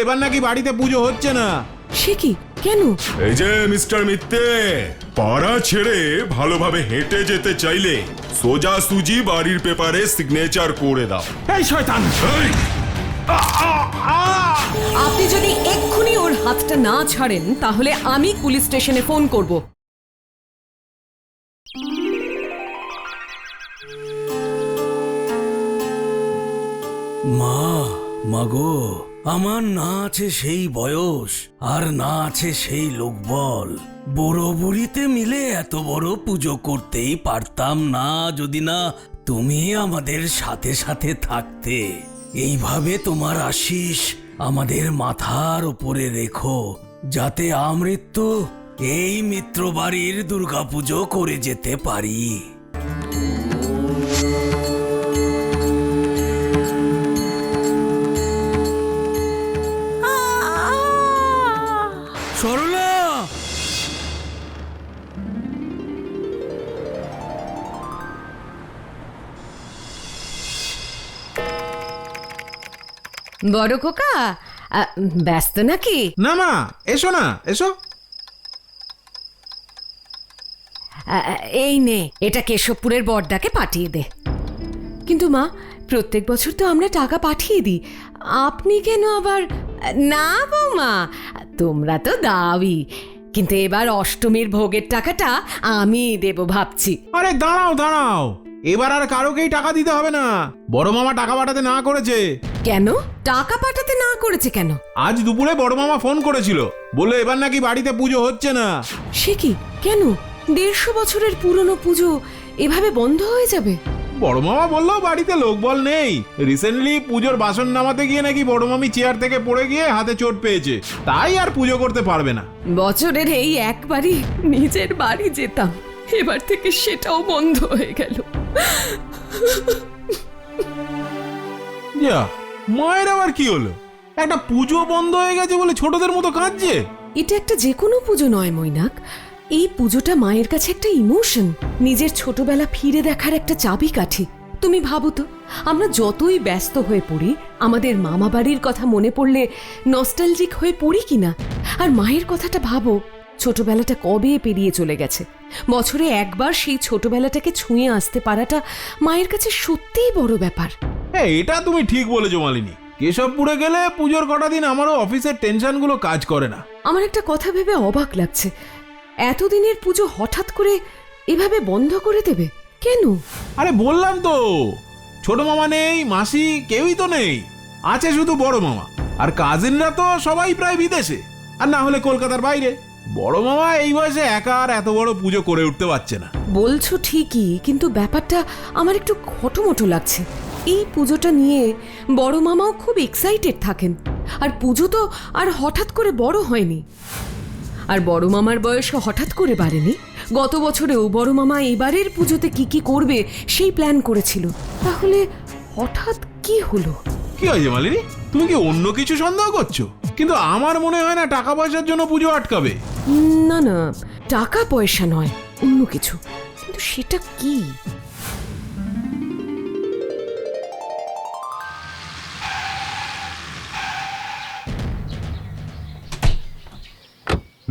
এবার নাকি বাড়িতে পুজো হচ্ছে না। সে কি? কেন? এই যে মিস্টার মিত্তে পাড়া ছেড়ে ভালোভাবে হেঁটে যেতে চাইলে সোজা সুজি বাড়ির পেপারে সিগনেচার করে দাও। এই শয়তান! এই, আপনি যদি এক্ষুনি ওর হাতটা না ছাড়েন তাহলে আমি পুলিশ স্টেশনে ফোন করব। মা মাগো আমার না আছে সেই বয়স, আর না আছে সেই লোকবল। বড় বুড়িতে মিলে এত বড় পুজো করতেই পারতাম না যদি না তুমি আমাদের সাথে সাথে থাকতে। এইভাবে তোমার আশিস আমাদের মাথার উপরে রেখো, যাতে আমৃত্যু এই মিত্র বাড়ির দুর্গাপুজো করে যেতে পারি। বড় খোকা আ, ব্যস্ত নাকি? না মা এসো না এসো। আ, আ, এই নে এটা কেশবপুরের বর্দাকে পাঠিয়ে দে। কিন্তু মা প্রত্যেক বছর তো আমরা টাকা পাঠিয়ে দিই। আপনি কেন আবার না বৌমা তোমরা তো দাওই। কিন্তু এবার অষ্টমীর ভোগের টাকাটা আমি দেব ভাবছি। আরে দাঁড়াও দাঁড়াও। এবার আর কারোকেই টাকা দিতে হবে না। বড় মামা টাকা পাঠাতে না করেছে। কেন? টাকা পাঠাতে না করেছে কেন? আজ দুপুরে বড় মামা ফোন করেছিল। বলল এবার নাকি বাড়িতে পুজো হচ্ছে না। সে কি? কেন? দেড়শো বছরের পুরনো পুজো এভাবে বন্ধ হয়ে যাবে? বড় মামা বলল বাড়িতে লোকবল নেই। রিসেন্টলি পুজোর বাসন নামাতে গিয়ে নাকি বড় মামি চেয়ার থেকে পড়ে গিয়ে হাতে চোট পেয়েছে। তাই আর পুজো করতে পারবে না। বছরের এই একবারই নিজের বাড়ি যেতাম। এবার থেকে সেটাও বন্ধ হয়ে গেল। যা মায়ের আবার কি হলো? একটা পুজো বন্ধ হয়ে গেছে বলে ছোটদের মতো কাঁদছে? এটা একটা যে কোনো পুজো নয়, মৈনাক। এই পুজোটা মায়ের কাছে একটা ইমোশন, নিজের ছোটবেলা ফিরে দেখার একটা চাবিকাঠি। তুমি ভাবো তো, আমরা যতই ব্যস্ত হয়ে পড়ি, আমাদের মামা বাড়ির কথা মনে পড়লে নস্টালজিক হয়ে পড়ি কিনা? আর মায়ের কথাটা ভাবো ছোটবেলাটা কবে পেরিয়ে চলে গেছে? বছরে একবার সেই ছোটবেলাটাকে ছুঁয়ে আসতে পারাটা মায়ের কাছে সত্যিই বড় ব্যাপার। হ্যাঁ এটা তুমি ঠিক বলেছ মালিনী। কেশবপুরে গেলে পুজোর কটা দিন আমারও অফিসের টেনশনগুলো কাজ করে না। আমার একটা কথা ভেবে অবাক লাগছে। এতদিনের পুজো হঠাৎ করে এভাবে বন্ধ করে দেবে? কেন? আরে বললাম তো ছোট মামা নেই মাসি কেউই তো নেই। আছে শুধু বড় মামা। আর কাজিনরা তো সবাই প্রায় বিদেশে। আর না হলে কলকাতার বাইরে। বড় মামা এই বয়সে একা আর এত বড় পুজো করে উঠতে পারছে না। বলছো ঠিকই, কিন্তু ব্যাপারটা আমার একটু খটোমটো লাগছে। এই পুজোটা নিয়ে বড় মামাও খুব এক্সাইটেড থাকেন। আর পুজো তো আর হঠাৎ করে বড় হয়নি। আর বড় মামার বয়স হঠাৎ করে বাড়েনি? গত বছরেও বড় মামা এবারের পুজোতে কি কি করবে সেই প্ল্যান করেছিল। তাহলে হঠাৎ কি হলো? কি হয়েছে মালিনী? তুমি কি অন্য কিছু সন্দেহ করছ? কিন্তু আমার মনে হয় না টাকা পয়সার জন্য পুজো আটকাবে। না না টাকা পয়সা নয় অন্য কিছু। কিন্তু সেটা কি?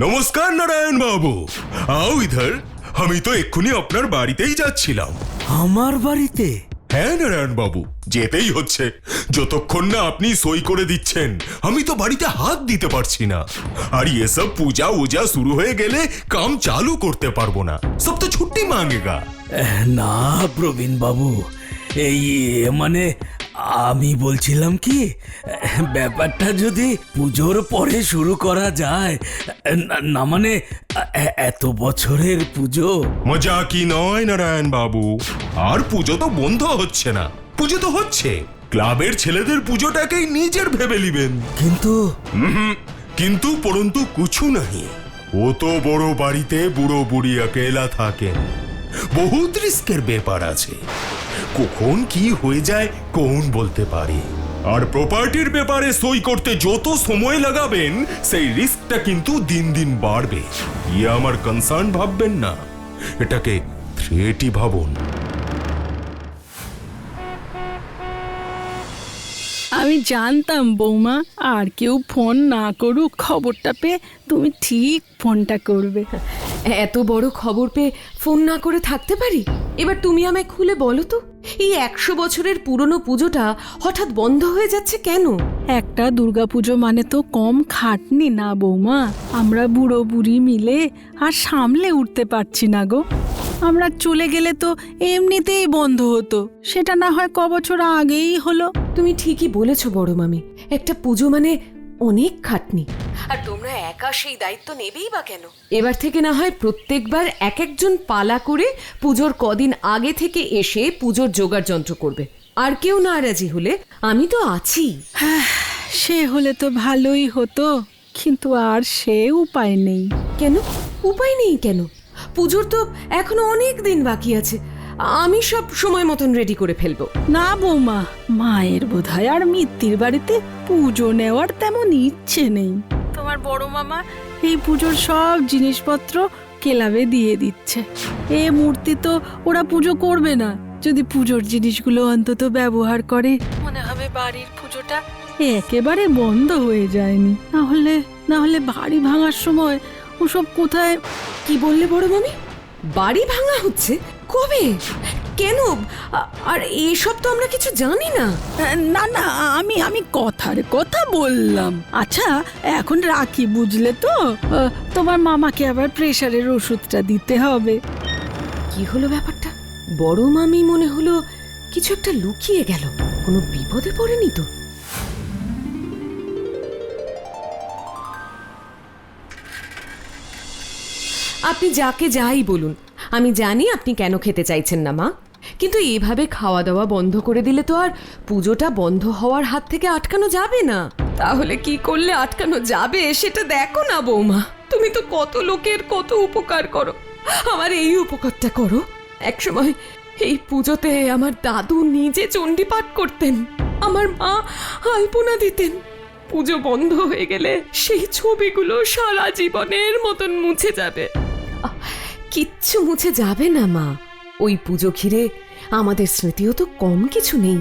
নমস্কার নারায়ণ বাবু আও ইধার আমি তো এক্ষুনি আপনার বাড়িতেই যাচ্ছিলাম। আমার বাড়িতে? হ্যাঁ নারায়ণ বাবু যেতেই হচ্ছে। যতক্ষণ না আপনি সই করে দিচ্ছেন আমি তো বাড়িতে হাত দিতে পারছি না। আর এসব পূজা উজা শুরু হয়ে গেলে কাম চালু করতে পারব না। সব তো ছুটি মাঙ্গেগা না প্রবীণ বাবু এই মানে আমি বলছিলাম কি ব্যাপারটা যদি পুজোর পরে শুরু করা যায় না- না মানে এত বছরের পুজো। মজা কি নয় নারায়ণ বাবু? আর পুজো তো বন্ধ হচ্ছে না। পুজো তো হচ্ছে। ক্লাবের ছেলেদের পুজোটাকেই নিজের ভেবে নিবেন। কিন্তু কিন্তু পরন্তু কিছু নাহি। ও তো বড় বাড়িতে বুড়ো বুড়ি একেলা থাকেন বহুত রিস্কের ব্যাপার আছে। কখন কি হয়ে যায় কোন বলতে পারি। আর প্রপার্টির ব্যাপারে সই করতে যত সময় লাগাবেন সেই রিস্কটা কিন্তু দিন দিন বাড়বে। ইয়ে আমার কনসার্ন ভাববেন না। এটাকে থ্রেটই ভাবুন। জানতাম বৌমা আর কেউ ফোন না করুক খবরটা পেয়ে তুমি ঠিক ফোনটা করবে। এত বড় খবর পেয়ে ফোন না করে থাকতে পারি? এবার তুমি আমায় খুলে বলো তো এই একশো বছরের পুরনো পুজোটা হঠাৎ বন্ধ হয়ে যাচ্ছে কেন? একটা দুর্গাপুজো মানে তো কম খাটনি না বৌমা। আমরা বুড়ো বুড়ি মিলে আর সামলে উঠতে পারছি না গো। আমরা চলে গেলে তো এমনিতেই বন্ধ হতো। সেটা না হয় ক বছর আগেই হলো। তুমি ঠিকই বলেছ বড় মামি। একটা পুজো মানে অনেক খাটনি। আর তোমরা একা সেই দায়িত্ব নেবেই বা কেন? এবার থেকে না হয় প্রত্যেকবার এক একজন পালা করে পুজোর কদিন আগে থেকে এসে পুজোর জোগাড় যন্ত্র করবে। আর কেউ নারাজি হলে আমি তো আছি। সে হলে তো ভালোই হতো কিন্তু আর সে উপায় নেই। কেন? উপায় নেই কেন? পুজোর তো এখনও অনেক দিন বাকি আছে। আমি সব সময় মতন রেডি করে ফেলব। না বৌমা, মায়ের বোধহয় আর মিত্তির বাড়িতে পুজো নেওয়ার তেমন ইচ্ছে নেই। তোমার বড় মামা এই পুজোর সব জিনিসপত্র কেলাবে দিয়ে দিচ্ছে। এ মূর্তি তো ওরা পুজো করবে না। যদি পুজোর জিনিসগুলো অন্তত ব্যবহার করে, মনে হবে বাড়ির পুজোটা একেবারে বন্ধ হয়ে যায়নি। না হলে না হলে বাড়ি ভাঙার সময় ওসব কোথায়? কি বললে বড় মামি? বাড়ি ভাঙা হচ্ছে? কবে? কেন? আর এসব তো আমরা কিছু জানি না। না না আমি আমি কথার কথা বললাম। আচ্ছা এখন রাখি বুঝলে তো? তোমার মামাকে আবার প্রেশারের ওষুধটা দিতে হবে। কি হলো ব্যাপারটা? বড় মামি মনে হলো কিছু একটা লুকিয়ে গেল। কোনো বিপদে পড়েনি তো? আপনি যাকে যাই বলুন। আমি জানি আপনি কেন খেতে চাইছেন না, মা। কিন্তু এভাবে খাওয়া দাওয়া বন্ধ করে দিলে তো আর পুজোটা বন্ধ হওয়ার হাত থেকে আটকানো যাবে না। তাহলে কি করলে আটকানো যাবে সেটা দেখো না, বৌমা। তুমি তো কত লোকের কত উপকার করো। আমার এই উপকারটা করো। একসময় এই পুজোতে আমার দাদু নিজে চণ্ডী পাঠ করতেন। আমার মা আলপনা দিতেন। পুজো বন্ধ হয়ে গেলে সেই ছবিগুলো সারা জীবনের মতন মুছে যাবে। কিচ্ছু মুছে যাবে না, মা। ওই পুজো ঘিরে আমাদের স্মৃতিও তো কম কিছু নেই।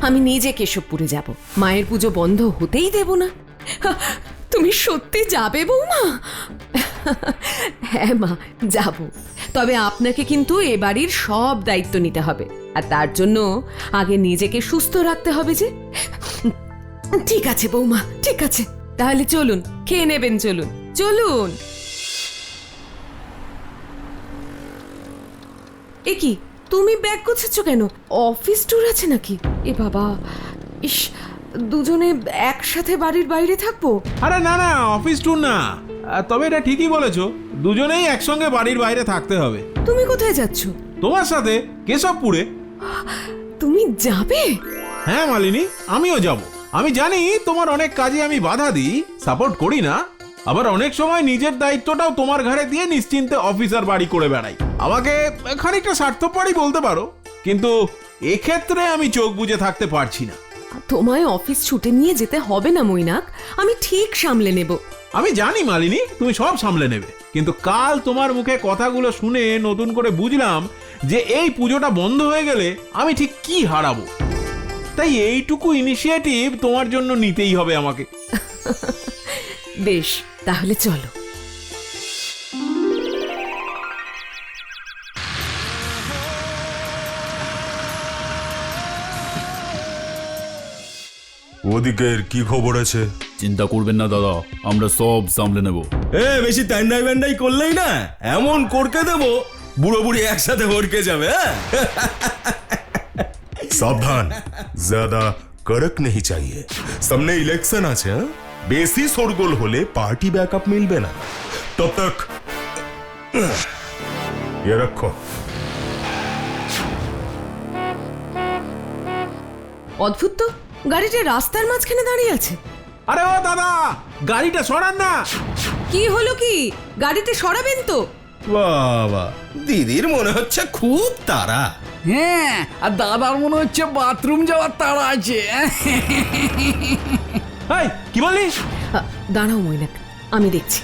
আমি নিজে কেশবপুরে যাব। মায়ের পুজো বন্ধ হতেই দেব না। তুমি সত্যি যাবে, বৌমা? হ্যাঁ মা, যাব। তবে আপনাকে কিন্তু এ বাড়ির সব দায়িত্ব নিতে হবে। আর তার জন্য আগে নিজেকে সুস্থ রাখতে হবে যে। ঠিক আছে, বৌমা, ঠিক আছে। তাহলে চলুন, খেয়ে নেবেন, চলুন। চলুন। এ কি তুমি ব্যাগ গোছাচ্ছ কেন? অফিস ট্যুর আছে নাকি? এ বাবা ইস দুজনে একসাথে বাড়ির বাইরে থাকব? আরে না না অফিস ট্যুর না। তবে এটা ঠিকই বলেছ দুজনেই একসঙ্গে বাড়ির বাইরে থাকতে হবে। তুমি কোথায় যাচ্ছ? তোমার সাথে কেশবপুরে। তুমি যাবে? হ্যাঁ মালিনী আমিও যাব। আমি জানি তোমার অনেক কাজে আমি বাধা দিই সাপোর্ট করি না। আবার অনেক সময় নিজের দায়িত্বটাও তোমার ঘাড়ে দিয়ে নিশ্চিন্তে অফিসার বাড়ি করে বেড়াই। আমাকে খানিকটা স্বার্থপরই বলতে পারো কিন্তু এক্ষেত্রে আমি চোখ বুজে থাকতে পারছি না। তোমায় অফিস ছুটে নিয়ে যেতে হবে না মৈনাক। আমি ঠিক সামলে নেব। আমি জানি মালিনী তুমি সব সামলে নেবে। কিন্তু কাল তোমার মুখে কথাগুলো শুনে নতুন করে বুঝলাম যে এই পুজোটা বন্ধ হয়ে গেলে আমি ঠিক কি হারাবো। তাই এইটুকু ইনিশিয়েটিভ তোমার জন্য নিতেই হবে আমাকে। বেশ তাহলে চলো। ওদিকের কি খবর আছে? চিন্তা করবেন না দাদা। আমরা সব সামলে নেব। এ বেশি ট্যান্ডাই ব্যান্ডাই করলেই না এমন করকে দেব বুড়ো বুড়ি একসাথে ভরকে যাবে হ্যাঁ? সাবধান জাদা কড়ক নেই চাইয়ে সামনে ইলেকশন আছে হ্যাঁ? বেশি শোরগোল হলে পার্টি ব্যাকআপ মিলবে না তব তক ये रखो অদ্ভুত তো গাড়িটা রাস্তার মাঝখানে দাঁড়িয়ে আছে আরে ও দাদা গাড়িটা সরান না কি হলো কি গাড়িতে সরাবেন তো বাবা দিদির মনে হচ্ছে খুব তারা হ্যাঁ আর দাদার মনে হচ্ছে বাথরুম যাওয়ার তাড়া আছে এই কি বললি? দাঁড়াও মৈনাক আমি দেখছি।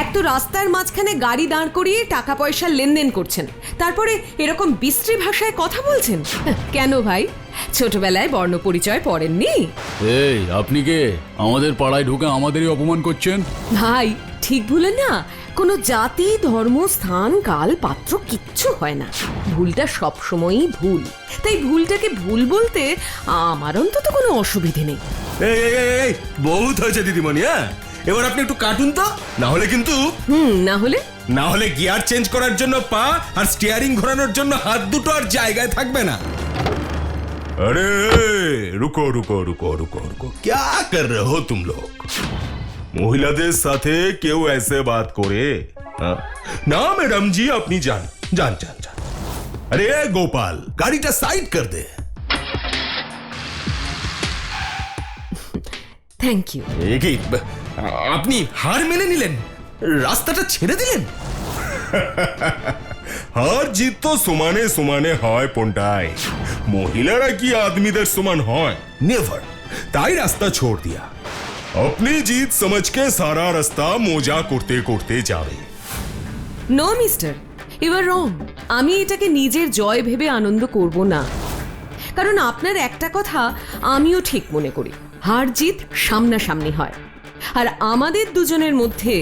এক তো রাস্তার মাঝখানে গাড়ি দাঁড় করিয়ে টাকা পয়সার লেনদেন করছেন। তারপরে এরকম বিশ্রী ভাষায় কথা বলছেন? কেন ভাই? ছোটবেলায় বর্ণ পরিচয় পড়েননি? এই আপনি কে? আমাদের পাড়ায় ঢুকে আমাদেরই অপমান করছেন? ভাই ঠিক ভুলেন না। কোনো জাতি ধর্ম স্থান কাল পাত্র কিচ্ছু হয় না ভুলটা সব সময়ই ভুল তাই ভুলটাকে ভুল বলতে আমার অন্তত কোনো অসুবিধে নেই এই এই, এই, এই বহুত হয়েছে দিদিমণি হ্যাঁ এবার আপনি একটু কাটুন তো না হলে কিন্তু হুম না হলে না হলে গিয়ার চেঞ্জ করার জন্য পা আর স্টিয়ারিং ঘোরানোর জন্য হাত দুটো আর জায়গায় থাকবে না अरे रुको रुको रुको रुको रुको क्या कर रहे हो तुम लोग মহিলাদের সাথে কেউ এসে বাত করে হ্যাঁ? না ম্যাডাম জি আপনি যান। যান যান যান। আরে গোপাল গাড়িটা সাইড কর দে। থ্যাংক ইউ আপনি হার মেনে নিলেন? রাস্তাটা ছেড়ে দিলেন? হার জিত তো সমানে সমানে হয় পন্টায়। মহিলারা কি আদমিদের সমান হয়? নেভার তাই রাস্তা ছোড় দিয়া। अपनी जीत समझ के सारा रास्ता मोजा করতে করতে যাবে নো মিস্টার এবার রং আমি এটাকে নিজের জয় ভেবে আনন্দ করব না কারণ আপনার একটা কথা আমিও ঠিক মনে করি হার জিত সামনাসামনি হয় আর আমাদের দুজনের মধ্যে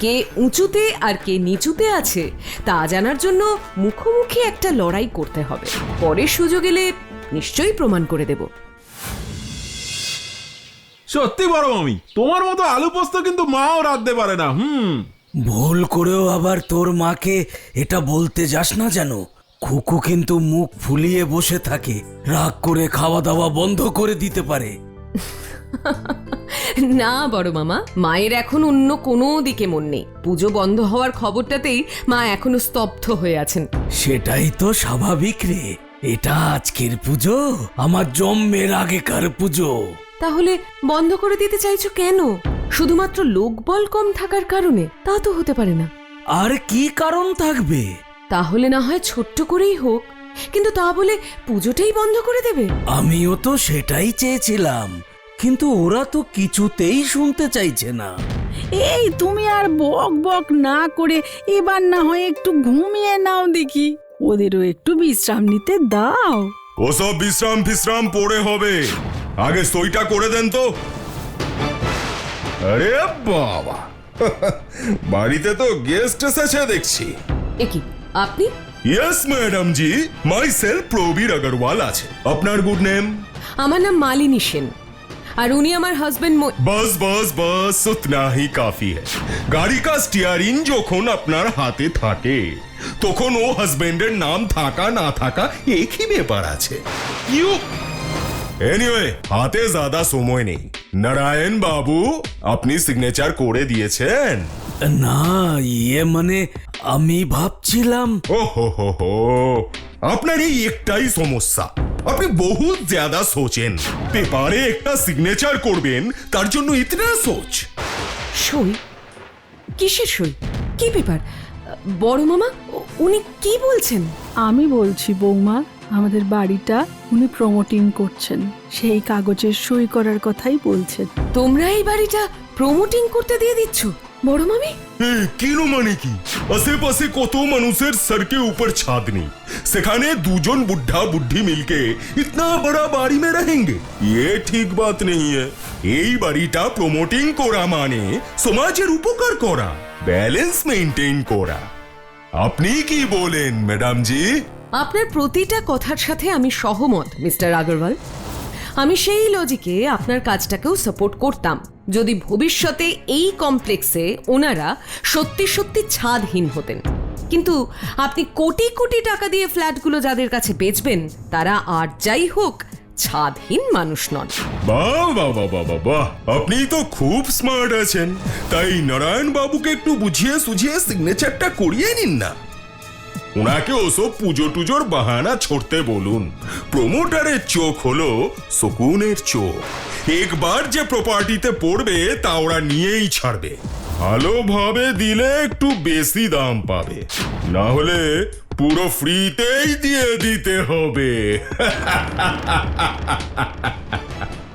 কে উঁচুতে আর কে নিচুতে আছে তা জানার জন্য মুখোমুখি একটা লড়াই করতে হবে পরে সুযোগ এলে নিশ্চয়ই প্রমাণ করে দেব সত্যি বড় মামি তোমার মতো আলু পোস্ত কিন্তু মাও রাঁধতে পারে না হুম। ভুল করেও আবার তোর মাকে এটা বলতে যাস না যেন? খুকু কিন্তু মুখ ফুলিয়ে বসে থাকে রাগ করে খাওয়া দাওয়া বন্ধ করে দিতে পারে। না বড় মামা মায়ের এখন অন্য কোনো দিকে মন নেই। পুজো বন্ধ হওয়ার খবরটাতেই মা এখনও স্তব্ধ হয়ে আছেন। সেটাই তো স্বাভাবিক রে। এটা আজকের পুজো আমার জন্মের আগেকার পুজো। তাহলে বন্ধ করে দিতে চাইছো কেন? শুধুমাত্র লোকবল কম থাকার কারণে তা তো হতে পারে না। আর কি কারণ থাকবে? তাহলে না হয় ছোট্ট করেই হোক কিন্তু তা বলে পুজোটাই বন্ধ করে দেবে? আমিও তো সেটাই চেয়েছিলাম কিন্তু ওরা তো কিছুতেই শুনতে চাইছে না। এই তুমি আর বক বক না করে এবার না হয় একটু ঘুমিয়ে নাও দেখি। ওদেরও একটু বিশ্রাম নিতে দাও। ওসব বিশ্রাম ফিশ্রাম পড়ে হবে। আগে সইটা করে দেন তো। আরে বাবা। বাড়িতে তো গেস্ট এসেছে দেখছি। একি আপনি? Yes madam ji myself Prabir Agarwal আছে। আপনার গুড নেম আমার নাম মালিনী সেন। আর উনি আমার হাজবেন্ড বাস বাস বাস উতনা হি কাফি হ্যায়। গাড়ি কা স্টিয়ারিং যখন আপনার হাতে থাকে তখন ও হাজবেন্ডের নাম থাকা না থাকা একই ব্যাপার আছে। ইউ এনিওয়ে হাতে জাদা সময় নেই। নারায়ণ বাবু আপনি সিগনেচার করে দিয়েছেন। না ইয়ে মানে আমি ভাবছিলাম ও হো হো আপনার এই একটাই সমস্যা। আপনি বহুত জ্যাদা সোচেন পেপারে একটা সিগনেচার করবেন তার জন্য ইতনা সোচ সই? কিসের সই? কি পেপার বড় মামা উনি কি বলছেন? আমি বলছি বৌমা আমাদের বাড়িটা উনি প্রমোটিং করছেন। সেই কাগজের সই করার কথাই বলছেন। তোমরা এই বাড়িটা প্রমোটিং করতে দিয়ে দিচ্ছ বড় মামি? কেন মানে কি? আশেপাশে কত মানুষের সরকে উপর ছাদ নেই সেখানে দুজন বুদ্ধা বুদ্ধি মিলকে ইতনা বড়া বাড়ি মে রহেঙ্গে। ये ঠিক বাত নেই এই বাড়িটা প্রমোটিং করা মানে সমাজের উপকার করা ব্যালেন্স মেইনটেইন করা। আপনি কি বলেন ম্যাডাম জি? আপনার প্রতিটা কথার সাথে আমি সহমত, মিস্টার আগরওয়াল। আমি সেই লজিকে আপনার কাজটাকেও সাপোর্ট করতাম। যদি ভবিষ্যতে এই কমপ্লেক্সে ওনারা সত্যি সত্যি ছাদহীন হতেন। কিন্তু আপনি কোটি কোটি টাকা দিয়ে ফ্ল্যাটগুলো যাদের কাছে বেচবেন, তারা আর যাই হোক, ছাদহীন মানুষ নন। আপনি তো খুব স্মার্ট আছেন। তাই নারায়ণ বাবুকে একটু বুঝিয়ে সুঝিয়ে সিগনেচারটা করিয়ে নিন না। ওনাকে ওসব পুজো টুজোর বাহানা ছড়তে বলুন। প্রমোটারের চোখ হলো শকুনের চোখ। একবার যে প্রপার্টিতে পড়বে তা ওরা নিয়েই ছাড়বে। ভালোভাবে দিলে একটু বেশি দাম পাবে। না হলে পুরো ফ্রিতেই দিয়ে দিতে হবে।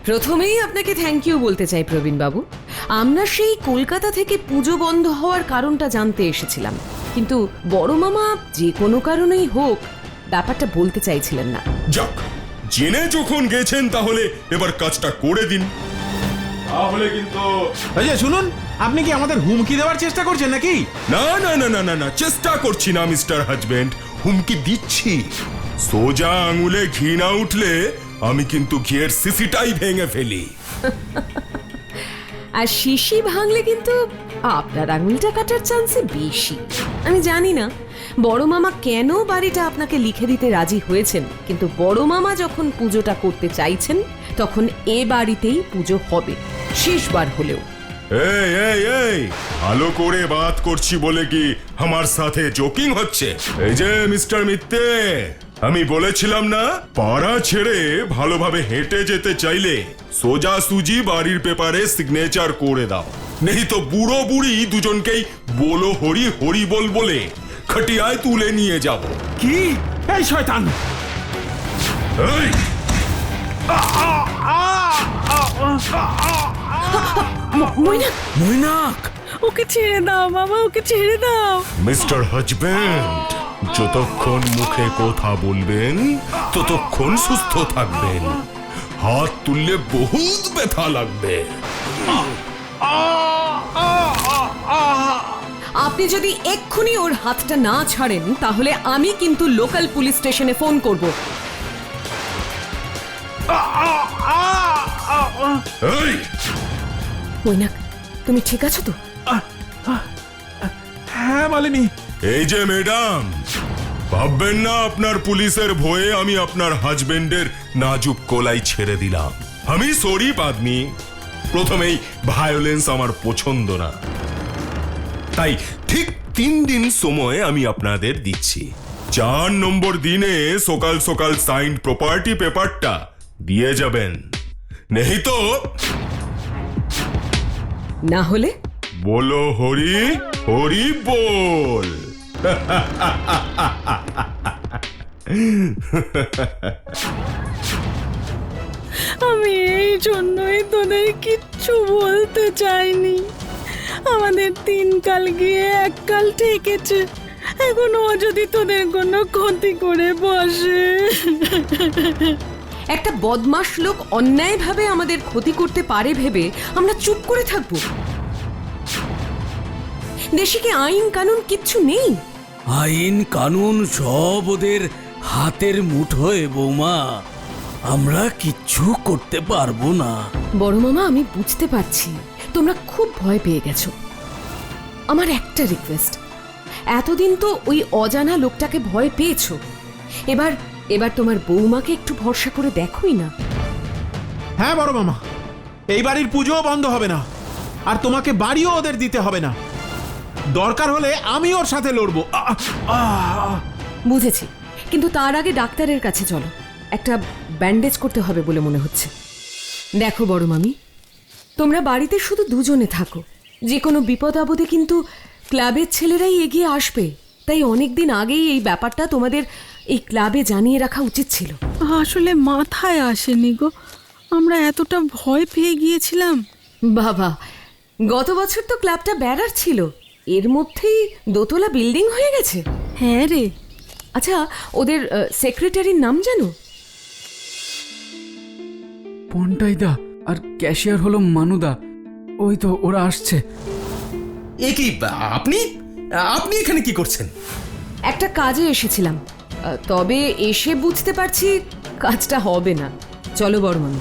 প্রথমেই আপনাকে থ্যাংক ইউ বলতে চাই প্রবীণ বাবু আমরা সেই কলকাতা থেকে পুজো বন্ধ হওয়ার কারণটা জানতে এসেছিলাম। কিন্তু বড় মামা যে কোনো কারণেই হোক ব্যাপারটা বলতে চাইছিলেন না। যাক জেনে যখন গেছেন তাহলে এবার কাজটা করে দিন। তাহলে কিন্তু এই যে শুনুন আপনি কি আমাদের হুমকি দেওয়ার চেষ্টা করছেন নাকি? না না না না না না চেষ্টা করছি না মিস্টার হাজবেন্ড। হুমকি দিচ্ছি। সোজা আঙুলে ঘি না উঠলে আমি কিন্তু ঘিয়ের সিসিটাই ভেঙে ফেলি। আর শিশি ভাঙলে কিন্তু আপনার আঙুলটা কাটার চান্সে বেশি। আমি জানি না, বড় মামা কেন বাড়িটা আপনাকে লিখে দিতে রাজি হয়েছেন, কিন্তু বড় মামা যখন পুজোটা করতে চাইছেন, তখন এ বাড়িতেই পুজো হবে, শেষবার হলেও। এই এই এই, ভালো করে বাত করছি বলে কি আমার সাথে জোকিং হচ্ছে? এই যে, মিস্টার মিত্তে, আমি বলেছিলাম না, পাড়া ছেড়ে ভালোভাবে হেঁটে যেতে চাইলে সোজা সুজি বাড়ির পেপারে সিগনেচার করে দাও। নেই তো বুড়ো বুড়ি দুজনকেই বলো হরি হরি বল বলে। খটিয়ায় তুলে নিয়ে যাব। কি? এই শয়তান! এই! ম- ময়না মৈনাক! ওকে ছেড়ে দাও বাবা ওকে ছেড়ে দাও। মিস্টার হাজব্যান্ড যতক্ষণ মুখে কথা বলবেন ততক্ষণ সুস্থ থাকবেন। হাত তুললে বহুত ব্যথা লাগবে। আপনি যদি এক্ষুনি ওর হাতটা না ছাড়েন তাহলে আমি কিন্তু লোকাল পুলিশ স্টেশনে ফোন করব। মৈনাক তুমি ঠিক আছো তো? হ্যাঁ মালিনী। এই যে ম্যাডাম ভাববেন না আপনার পুলিশের ভয়ে আমি আপনার হাজবেন্ডের নাজুক কোলাই ছেড়ে দিলাম। আমি সরি পাদমি। প্রথমেই ভায়োলেন্স আমার পছন্দ না। তাই ঠিক তিন দিন সময় আমি আপনাদের দিচ্ছি। চার নম্বর দিনে সকাল সকাল সাইন প্রপার্টি পেপারটা দিয়ে যাবেন। নেই তো না হলে? বলো হরি হরি বল। আমি এই জন্যই তোদের কিচ্ছু বলতে চাইনি। আমাদের তিন কাল গিয়ে এক কাল ঠেকেছে এখন ও যদি তোদের কোনো ক্ষতি করে বসে। একটা বদমাশ লোক অন্যায়ভাবে আমাদের ক্ষতি করতে পারে ভেবে আমরা চুপ করে থাকব। দেশে কি আইন কানুন কিচ্ছু নেই? আইন কানুন সব ওদের হাতের মুঠোয় বৌমা। আমরা কিচ্ছু করতে পারব না। বড় মামা আমি বুঝতে পারছি। তোমরা খুব ভয় পেয়ে গেছো। আমার একটা রিকোয়েস্ট এতদিন তো ওই অজানা লোকটাকে ভয় পেয়েছ। এবার এবার তোমার বৌমাকে একটু ভরসা করে দেখোই না। হ্যাঁ বড় মামা। এই বাড়ির পুজোও বন্ধ হবে না। আর তোমাকে বাড়িও ওদের দিতে হবে না। দরকার হলে আমি ওর সাথে লড়বো। বুঝেছি। কিন্তু তার আগে ডাক্তারের কাছে চলো। একটা ব্যান্ডেজ করতে হবে বলে মনে হচ্ছে। দেখো বড় মামি তোমরা বাড়িতে শুধু দুজনে থাকো। যে কোনো বিপদ আপদে কিন্তু ক্লাবের ছেলেরাই এগিয়ে আসবে। তাই অনেক দিন আগেই এই ব্যাপারটা তোমাদের এই ক্লাবে জানিয়ে রাখা উচিত ছিল। আসলে মাথায় আসেনি গো। আমরা এতটা ভয় পেয়ে গিয়েছিলাম। বাবা গত বছর তো ক্লাবটা বেড়ার ছিল। এর মধ্যেই দোতলা বিল্ডিং হয়ে গেছে। হ্যাঁ রে। আচ্ছা ওদের সেক্রেটারির নাম জানো? পন্টাইদা আর ক্যাশিয়ার হলো মানুদা। ওই তো ওরা আসছে। এ কি আপনি? আপনি এখানে কি করছেন? একটা কাজে এসেছিলাম। তবে এসে বুঝতে পারছি কাজটা হবে না। চলো বর্মন।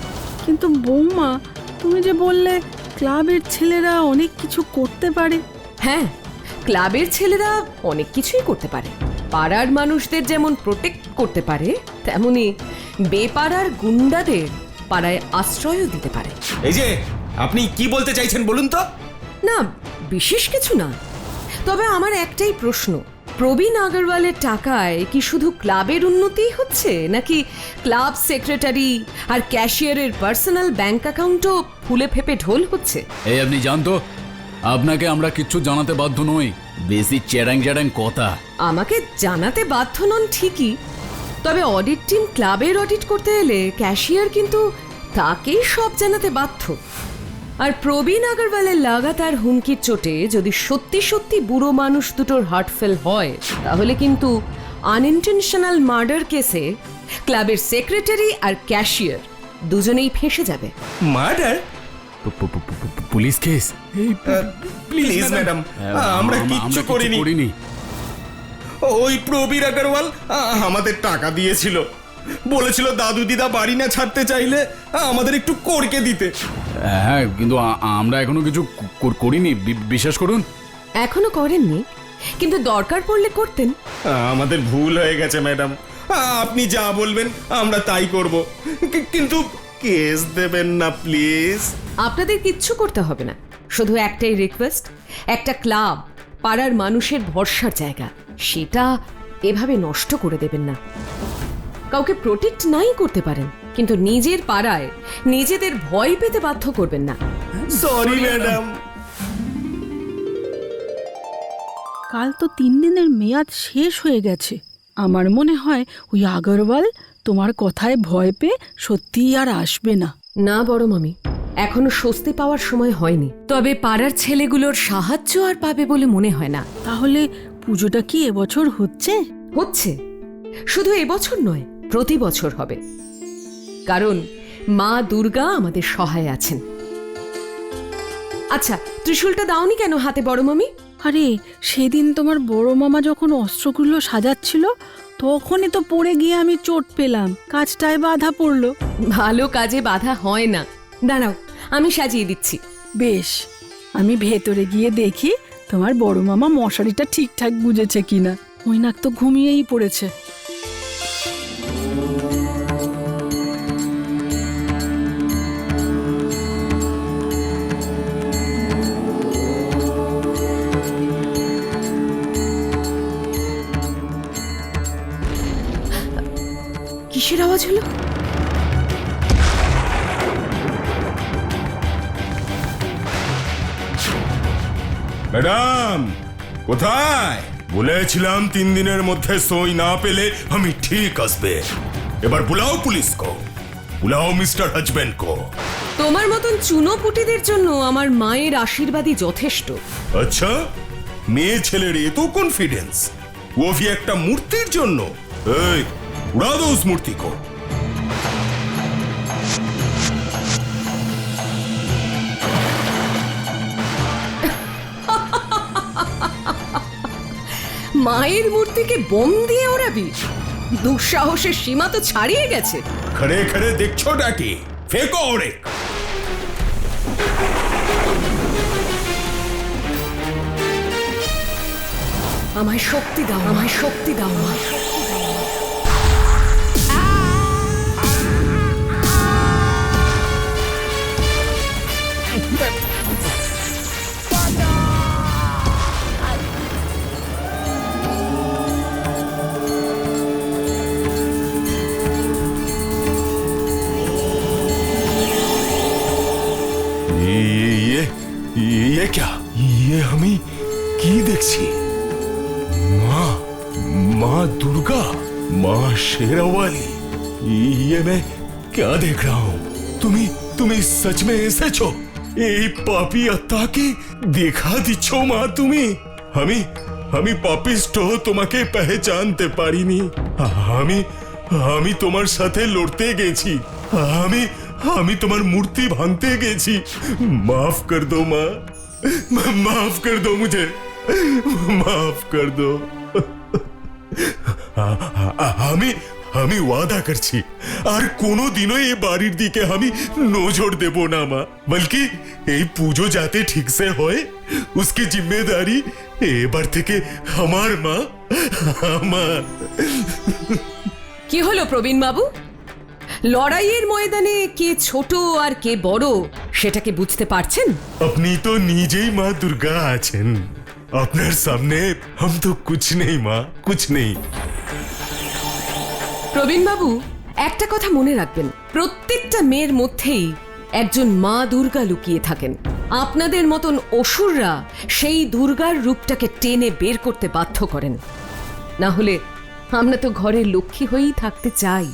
কিন্তু বৌমা তুমি যে বললে ক্লাবের ছেলেরা অনেক কিছু করতে পারে। হ্যাঁ ক্লাবের ছেলেরা অনেক কিছুই করতে পারে। পাড়ার মানুষদের যেমন প্রোটেক্ট করতে পারে তেমনি বেপাড়ার গুন্ডাদের পাড়ায় আশ্রয়ও দিতে পারে। এই যে আপনি কি বলতে চাইছেন বলুন তো? না বিশেষ কিছু না। তবে আমার একটাই প্রশ্ন প্রবীণ আগরওয়ালের টাকায় কি শুধু ক্লাবের উন্নতিই হচ্ছে নাকি ক্লাব সেক্রেটারি আর ক্যাশিয়ারের পার্সোনাল ব্যাংক অ্যাকাউন্টও ফুলে ফেপে ঢোল হচ্ছে? এই আপনি জানতো আপনাকে আমরা কিচ্ছু জানাতে বাধ্য নই বেশি চ্যাডাং চ্যাডাং কথা। আমাকে জানাতে বাধ্য নন ঠিকই তবে অডিট টিম ক্লাবের অডিট করতে এলে ক্যাশিয়ার কিন্তু তাকেই সব জানাতে বাধ্য। আর প্রবীণ আগরওয়ালের লাগাতার হুমকির চোটে যদি সত্যি সত্যি বুড়ো মানুষ দুটোর হার্টফেল হয় তাহলে কিন্তু আনইনটেনশনাল মার্ডার কেসে ক্লাবের সেক্রেটারি আর ক্যাশিয়ার দুজনেই ফেসে যাবে। Murder police case please madam আমরা কিচ্ছু করিনি। করিনি। ওই প্রবীর আগরওয়াল আমাদের টাকা দিয়েছিল। বলেছিল দাদু দিদা বাড়ি না ছাড়তে চাইলে আমাদের একটু করকে দিতে। হ্যাঁ কিন্তু আমরা এখনও কিছু কর- করিনি। বি- বিশ্বাস করুন। এখনও করেননি? কিন্তু দরকার পড়লে করতেন। আমাদের ভুল হয়ে গেছে ম্যাডাম। আপনি যা বলবেন আমরা তাই করব। কিন্তু কেস দেবেন না প্লিজ। আপনাদের কিচ্ছু করতে হবে না। শুধু একটাই রিকোয়েস্ট একটা ক্লাব পাড়ার মানুষের ভরসার জায়গা। সেটা এভাবে নষ্ট করে দেবেন না। কাউকে প্রোটেক্ট নাই করতে পারেন কিন্তু নিজের পাড়ায় নিজেদের ভয় পেতে বাধ্য করবেন না। সরি ম্যাডাম কাল তো তিন দিনের মেয়াদ শেষ হয়ে গেছে। আমার মনে হয় ওই আগরওয়াল তোমার কথায় ভয় পেয়ে সত্যিই আর আসবে না। না বড় মামি এখনও স্বস্তি পাওয়ার সময় হয়নি। তবে পাড়ার ছেলেগুলোর সাহায্য আর পাবে বলে মনে হয় না। তাহলে পুজোটা কি এবছর হচ্ছে? হচ্ছে। শুধু এবছর নয় প্রতি বছর হবে। কারণ মা দুর্গা আমাদের সহায় আছেন। আচ্ছা ত্রিশূলটা দাওনি কেন হাতে বড় মামি? আরে সেদিন তোমার বড় মামা যখন অস্ত্রগুলো সাজাচ্ছিল তখনই তো পড়ে গিয়ে আমি চোট পেলাম। কাজটায় বাধা পড়ল। ভালো কাজে বাধা হয় না। দাঁড়াও আমি সাজিয়ে দিচ্ছি। বেশ আমি ভেতরে গিয়ে দেখি তোমার বড় মামা মশারিটা ঠিকঠাক গুজেছে কিনা। মৈনাক তো ঘুমিয়েই পড়েছে। কিসের আওয়াজ হলো? ম্যাডাম কোথায়? বলেছিলাম তিন দিনের মধ্যে সই না পেলে আমি ঠিক আসবে। এবার বুলাও পুলিশ কো বুলাও মিস্টার হাজবেন্ড কো তোমার মতন চুনোপুটিদের জন্য আমার মায়ের আশীর্বাদই যথেষ্ট। আচ্ছা মেয়ে ছেলের এত কনফিডেন্স ও ভি একটা মূর্তির জন্য। এই উড়া দো উস মূর্তি কো মায়ের মূর্তিকে বোম দিয়ে ওড়াবি। দুঃসাহসের সীমা তো ছাড়িয়ে গেছে। খড়ে খড়ে দেখছ ডাকি ফেকো ওরে। আমায় শক্তি দাও আমায় শক্তি দাও মা মা शेरावाली ये मैं क्या देख रहा हूँ তুমি তুমি सच में এসেছো এই পাপি আত্মাকে দেখা দিচ্ছ মা তুমি আমি আমি পাপিষ্ট তোমাকে পেহচানতে পারিনি আমি আমি তোমার সাথে লড়তে গেছি আমি আমি তোমার মূর্তি ভাঙতে গেছি মাফ কর দো মা মাফ কর দো মুঝে মাফ কর দো আ- আ- আমি আমি ওয়াদা করছি আর কোনো দিনও এই বাড়ির দিকে আমি নজর দেব না মা। বলকি এই পুজো যাতে ঠিকসে হয় উসকি জিম্মেদারি এবার থেকে আমার মা আমার। কি হলো প্রবীণ বাবু? লড়াইয়ের ময়দানে কে ছোট আর কে বড় সেটাকে বুঝতে পারছেন? আপনি তো নিজেই মা দুর্গা আছেন। আপনার সামনে হম তো কুছ নেই মা কুছ নেই প্রবীণ বাবু একটা কথা মনে রাখবেন। প্রত্যেকটা মেয়ের মধ্যেই একজন মা দুর্গা লুকিয়ে থাকেন। আপনাদের মতন অসুররা সেই দুর্গার রূপটাকে টেনে বের করতে বাধ্য করেন। না হলে আমরা তো ঘরে লক্ষ্মী হয়েই থাকতে চাই।